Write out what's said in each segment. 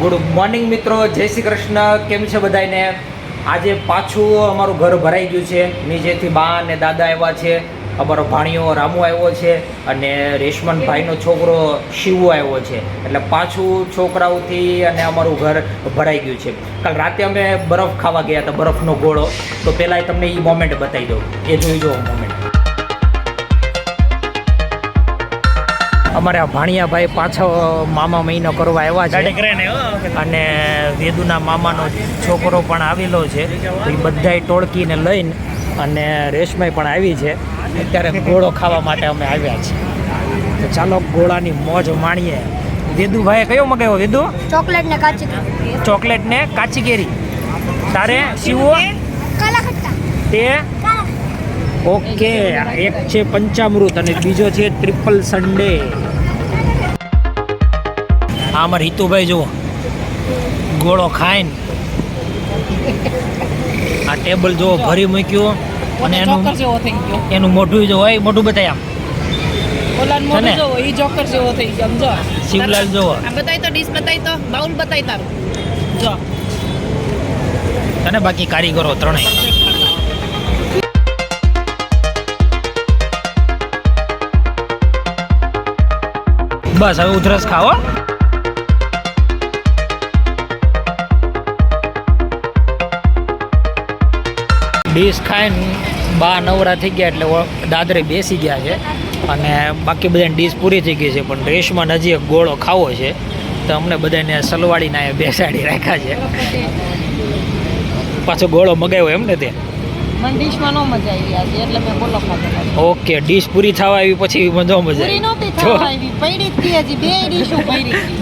Good morning મિત્રો. જય શ્રી કૃષ્ણ. કેમ છે બધાને આજે પાછું અમારું ઘર ભરાઈ ગયું છે. નીચેથી બા અને દાદા આવ્યા છે. અમારો ભાણિયો રામુ આવ્યો છે અને રેશમનભાઈનો છોકરો શિવો આવ્યો છે. એટલે પાછું છોકરાઓથી અને અમારું ઘર ભરાઈ ગયું છે. કાલ રાતે અમે બરફ ખાવા ગયા હતા, બરફનો ગોળો. તો પહેલાં તમને એ મોમેન્ટ બતાવી દઉં. એ જોઈ જુઓ મોમેન્ટ અમારા ભાણિયાભાઈ પાછો મામા મહિનો કરવા આવ્યા છે. અને વેદુના મામાનો છોકરો પણ આવેલો છે. તો એ બધાય ટોળકીને લઈને અને રેશમાઈ પણ આવી છે. અત્યારે ગોળો ખાવા માટે અમે આવ્યા છીએ. તો ચાલો ગોળાની મોજ માણીએ. વેદુભાઈએ કયો મગાવ્યો વેદુ? ચોકલેટ ને કાચી ચોકલેટ ને કાચી કેરી. તારે શિવો? તે? ઓકે એક છે પંચામૃત અને બીજો છે ટ્રિપલ સન્ડે હા અમારે હિતુભાઈ જુઓ. ગોળો ખાઈને આ ટેબલ જુઓ ભરી મૂક્યું અને એનું જોકર જેવો થઈ ગયો. એનું મોઢું જો હોય મોઢું બતાય આમ. ઓલાનું છે ને? મોઢું જોવો ઈ જોકર જેવો થઈ ગયો. સમજો શિવલાલ જોવો બતાય તો ડીશ બતાય તો બાઉલ બતાય તારું. જો. તને બાકી કારીગરો ત્રણેય. બસ હવે ઉધરસ ખાઓ ડીશ ખાઈને બા નવરા થઈ ગયા એટલે દાદરે બેસી ગયા છે. અને બાકી બધાને ડીશ પૂરી થઈ ગઈ છે પણ રેશમાં હજી એક ગોળો ખાવો છે. તો અમને બધાને સલવાડીને અહીંયા બેસાડી રાખ્યા છે. પાછો ગોળો મગાવ્યો એમ ને તે ડીશમાં મજા આવી એટલે મેં બોલો ખાધો ઓકે ડીશ પૂરી થવા આવી પછી મજા મજા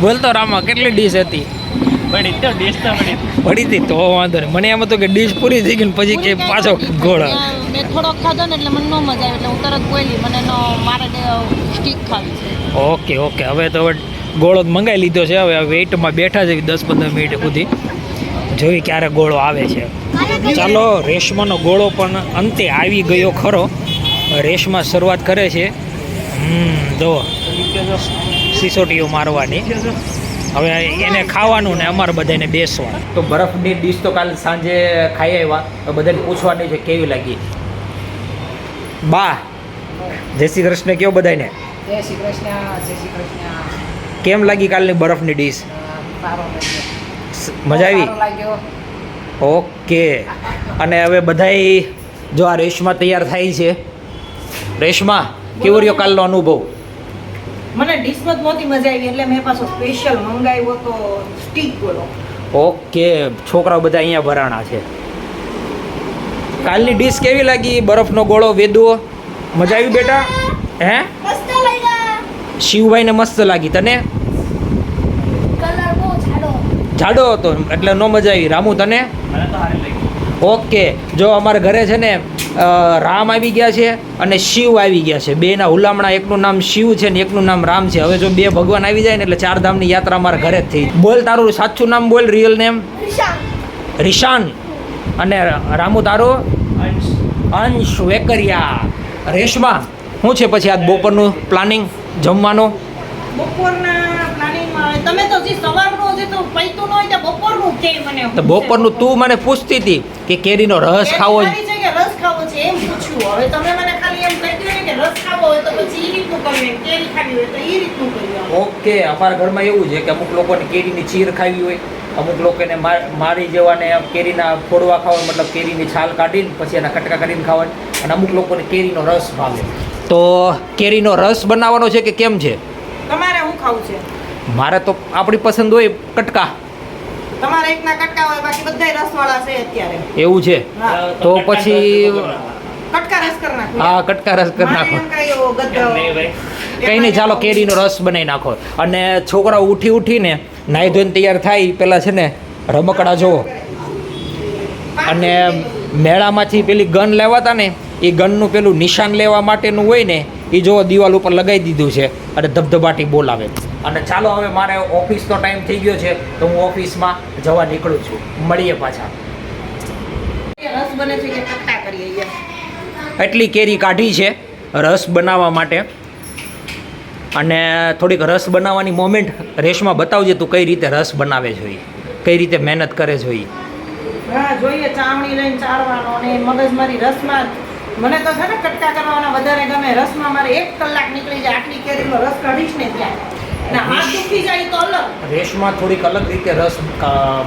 બોલતો રામા કેટલી જ. હતી ડીશો પડી ડીશ હતી પડી. હતી તો વાંધો નહીં. મને એમ હતું કે ડીશ પૂરી થઈ ગઈ ને પછી કે પાછો ગોળ. મેં થોડોક ખાધો ને એટલે મને નો મજા આવી એટલે હું તરત બોલી મને નો મારે સ્ટીક ખાવી છે. Okay okay. હવે તો હવે ગોળો જ મંગાવી લીધો છે. હવે વેઇટમાં બેઠા છે દસ પંદર મિનિટ સુધી. જોઈ ક્યારે ગોળો આવે છે. ચાલો રેશમાનો ગોળો પણ અંતે આવી ગયો ખરો. રેશમા શરૂઆત કરે છે. હમ જો. સિસોટીઓ મારવાની. હવે એને ખાવાનું ને અમારે બધાને બેસવાનું. તો બરફની ડીશ તો કાલ સાંજે ખાઈ આવ્યા. તો બધાને પૂછવાની છે કેવી લાગી? બા જય શ્રી કૃષ્ણ કયો બધાને જય શ્રી કૃષ્ણ જય શ્રી કૃષ્ણ. કેમ લાગી કાલની બરફની ડીશ મજા આવી? ઓકે. અને હવે બધાય જો આ રેશમા તૈયાર થાય છે. રેશમા કેવો રહ્યો કાલનો અનુભવ? મને ડિશમાં જ નહોતી મજા આવી એટલે મેં પાછો સ્પેશિયલ મંગાવ્યો તો સ્ટીક ગોળો ઓકે છોકરાઓ બધા અહીંયા ભરાણા છે. કાલની ડીશ કેવી લાગી? બરફનો ગોળો વેદવો મજા આવી બેટા? હે? શિવભાઈને મસ્ત લાગી તને? જાડો. હતો એટલે ન મજા આવી. રામુ તને? ઓકે જો અમારા ઘરે છે ને રામ આવી ગયા છે અને શિવ આવી ગયા છે. બેના હુલામણા એકનું નામ શિવ છે ને એકનું નામ રામ છે. હવે જો બે ભગવાન આવી જાય ને એટલે ચાર ધામની યાત્રા મારા ઘરે જ થઈ. બોલ તારું સાચું નામ બોલ રિયલ નેમ રિશાન. અને રામુ તારો? અંશ. વેકરિયા. રેશમા શું છે પછી આજ બપોરનું પ્લાનિંગ જમવાનું? બપોરના પ્લાનિંગમાં તમે તો જે સવારનું હજી તો પૈતું ન હોય તો બપોરનું કે મને તો બપોરનું તું મને પૂછતી હતી કે કેરીનો રસ ખાવો રસ હવે તમે મને ખાલી એમ કહી દો કે રસ ખાવો હોય તો પછી એ રીતનું કરવું કેરી ખાવી હોય તો એ રીતનું કર્યું ઓકે અમારા ઘરમાં એવું છે કે અમુક લોકોને કેરીની ચીર ખાવી હોય અમુક લોકોને મારી જેવાને કેરીના ફોડવા ખાવા મતલબ કેરીની છાલ કાઢીને પછી એના કટકા કરીને ખાવા અને અમુક લોકોને કેરીનો રસ ભાવે. તો કેરીનો રસ બનાવવાનો છે કે કેમ છે? તમારે હું ખાવું છે? મારે તો આપણી પસંદ હોય કટકા. તમારે એકના કટકા હોય બાકી બધા રસવાળા છે અત્યારે. એવું છે? તો પછી હા કટકા રસ કરી નાખો. કઈ નહીં ચાલો કેરીનો રસ બનાવી નાખો. અને છોકરાઓ ઉઠી ઉઠીને નાહી ધોઈને તૈયાર થાય પેલા પહેલાં છે ને રમકડા જોવો અને મેળામાંથી પેલી ગન લેવાતા ને એ ગનનું પેલું નિશાન લેવા માટેનું હોય ને એ જો દિવાલ ઉપર લગાવી દીધું છે. અને ધબધબાટી બોલાવે. અને ચાલો હવે મારે ઓફિસનો ટાઈમ થઈ ગયો છે તો હું ઓફિસમાં જવા નીકળું છું. મળીએ પાછા. રસ બને છે કે કરીએ અહીંયા એટલી કેરી કાઢી છે રસ બનાવવા માટે. અને થોડીક રસ બનાવવાની મોમેન્ટ રેશમાં બતાવજે તું કઈ રીતે રસ બનાવે જોઈએ કઈ રીતે મહેનત કરે હા, જોઈએ, ચાવણી લઈને ચાળવાનો અને મગજ મારી રસમાં મને તો છે ને કટકા કરવાના વધારે ગમે. રસમાં મારે એક કલાક નીકળી જાય. આટલી કેરીનો રસ કાઢીશ ને ત્યાં. રેશમાં થોડીક અલગ રીતે રસ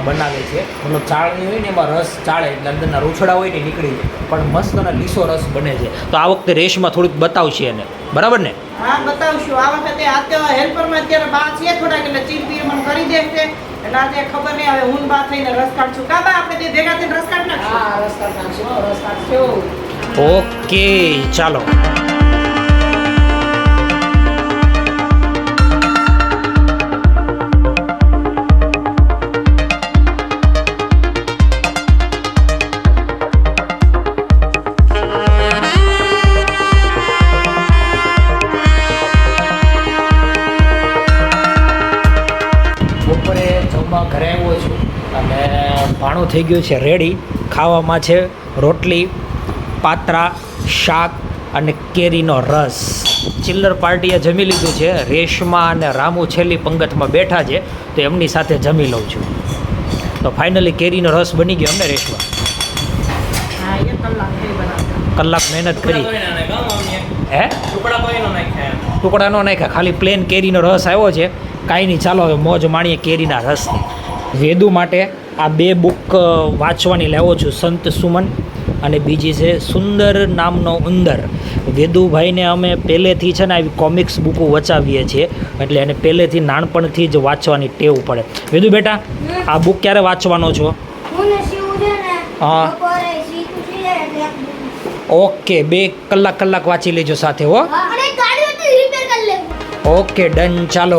બનાવે છે. મતલબ ચાળની હોય ને એમાં રસ ચાળે એટલે અંદરના રૂછડા હોય ને નીકળી જાય. પણ મસ્ત અને લીસો રસ બને છે. તો આ વખતે રેશમાં થોડીક બતાવશે એને. બરાબર ને? હા બતાવશું. આ વખતે અત્યારે હેલ્પરમાં અત્યારે બા છે થોડાક એટલે ચીર પીર મને કરી દેશે એટલે આજે ખબર નહીં હવે હું બા થઈને રસ કાઢશું. કા બા આપણે તે ભેગા થઈને રસ કાઢ નાખશું? હા રસ કાઢ નાખશું. રસ કાઢશું ઓકે ચાલો. ભાણું થઈ ગયું છે રેડી ખાવામાં છે રોટલી પાત્રા શાક અને કેરીનો રસ. ચિલ્લર પાર્ટીએ જમી લીધું છે. રેશમા અને રામુ છેલ્લી પંગતમાં બેઠા છે તો એમની સાથે જમી લઉં છું. તો ફાઇનલી કેરીનો રસ બની ગયો અમને રેશમા. કલાક મહેનત કરી. હે? ટુકડાનો નાખ્યા ખાલી પ્લેન કેરીનો રસ આવ્યો છે. કાંઈ નહીં ચાલો હવે મોજ માણીએ કેરીના રસની. વેદુ માટે આ બે બુક વાંચવાની લેવો છું સંત સુમન અને બીજી છે સુંદર નામનો ઉંદર. વેદુભાઈને અમે પહેલેથી છે ને આવી કોમિક્સ બુકો વચાવીએ છીએ એટલે એને પહેલેથી નાનપણથી જ વાંચવાની ટેવ પડે. વેદુ બેટા આ બુક ક્યારે વાંચવાનો છો? હું. ઓકે બે કલાક કલાક વાંચી લેજો સાથે હો. હા, અને એક ગાડી હતી રિપેર કરી લેવું. ઓકે ડન ચાલો.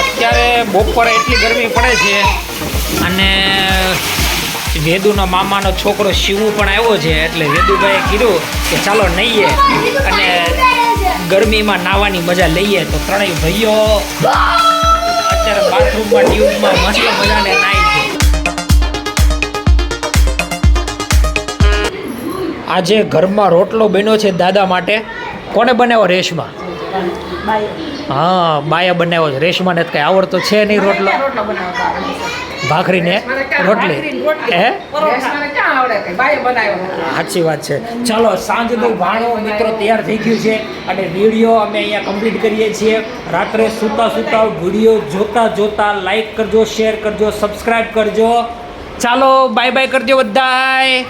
અત્યારે બપોરે એટલી ગરમી પડે છે. અને વેદુનો મામાનો છોકરો શિવું પણ આવ્યો છે એટલે વેદુભાઈએ કીધું કે ચાલો નહીએ અને ગરમીમાં નાવાની મજા લઈએ. તો ત્રણેય ભાઈઓ અત્યારે બાથરૂમમાં ટ્યુબમાં મસ્ત મજાને નાય આજે ઘરમાં રોટલો બન્યો છે દાદા માટે. કોને બનાવ્યો રેશમા? હા બાયા બનાવ્યો છે. રેશમાને કઈ આવડતો છે નહીં રોટલો. ભાખરીને રોટલી. હે? રેશમાને ક્યાં આવડે કઈ બાય બનાવ્યો સાચી વાત છે. ચાલો સાંજનું ભાણું મિત્રો તૈયાર થઈ ગયું છે અને વીડિયો અમે અહીંયા કમ્પ્લીટ કરીએ છીએ. રાત્રે સૂતા સૂતા વીડિયો જોતા જોતા લાઈક કરજો શેર કરજો સબસ્ક્રાઈબ કરજો. ચાલો બાય બાય કરજો બધાય.